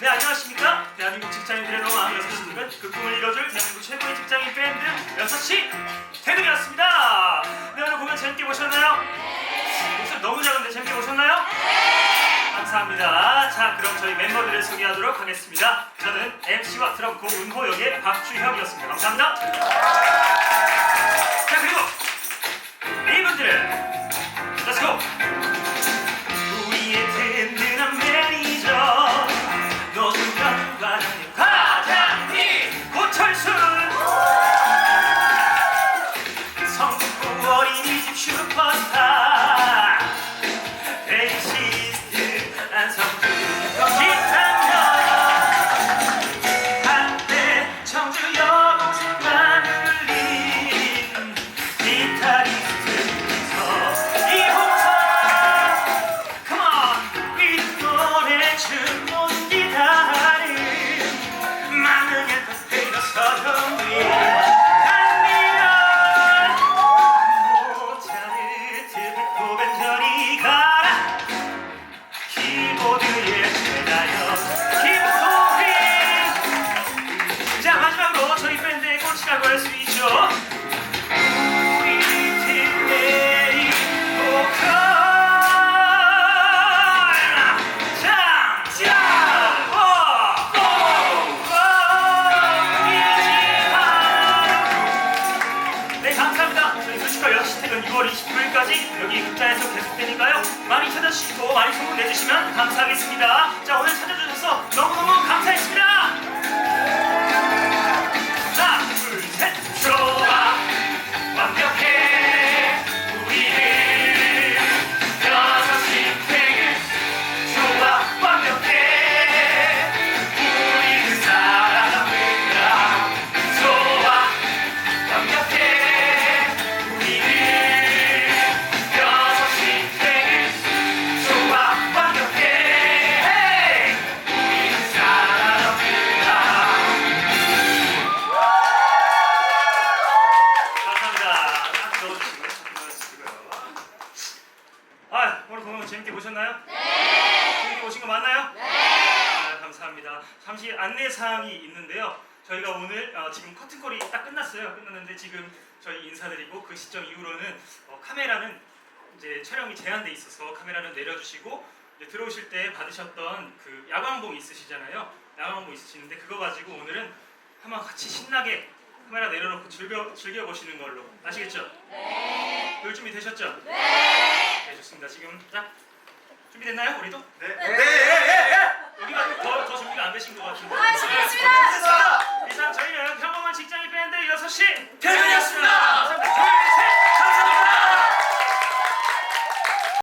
네 안녕하십니까? 대한민국 직장인들의 로망 6시 등은 그 꿈을 이뤄줄 대한민국 최고의 직장인 밴드 6시 태능이었습니다. 네 오늘 공연 재밌게 보셨나요? 목소리 너무 작은데 재밌게 보셨나요? 감사합니다. 자 그럼 저희 멤버들을 소개하도록 하겠습니다. 저는 MC와 드럼 고은호 역의 박주혁이었습니다. 감사합니다. 자 그리고 이분들은 꽃이라고 할 수 있죠 네 감사합니다. 저희 뮤지컬 6시 퇴근 6월 29일까지 여기 극장에서 계속되니까요. 많이 찾아주시고 많이 선물 내주시면 감사하겠습니다. 자 오늘 찾아주셔서 너무너무 감사했습니다. 재밌게 보셨나요? 네 재밌게 보신 거 맞나요? 네 아, 감사합니다 잠시 안내 사항이 있는데요 저희가 오늘 어, 지금 커튼콜이 딱 끝났어요 끝났는데 지금 저희 인사드리고 그 시점 이후로는 어, 카메라는 이제 촬영이 제한돼 있어서 카메라는 내려주시고 이제 들어오실 때 받으셨던 그 야광봉 있으시잖아요. 야광봉 있으시는데 그거 가지고 오늘은 한번 같이 신나게 카메라 내려놓고 즐겨 즐겨 보시는 걸로 아시겠죠? 네. 볼 준비 되셨죠? 네. 네 좋습니다. 지금 자 준비됐나요? 우리도? 네. 네. 여기가 더, 더 준비가 안 되신 것 같은데. 아, 수고하셨습니다. 일단 저희는 평범한 직장인 밴드 6시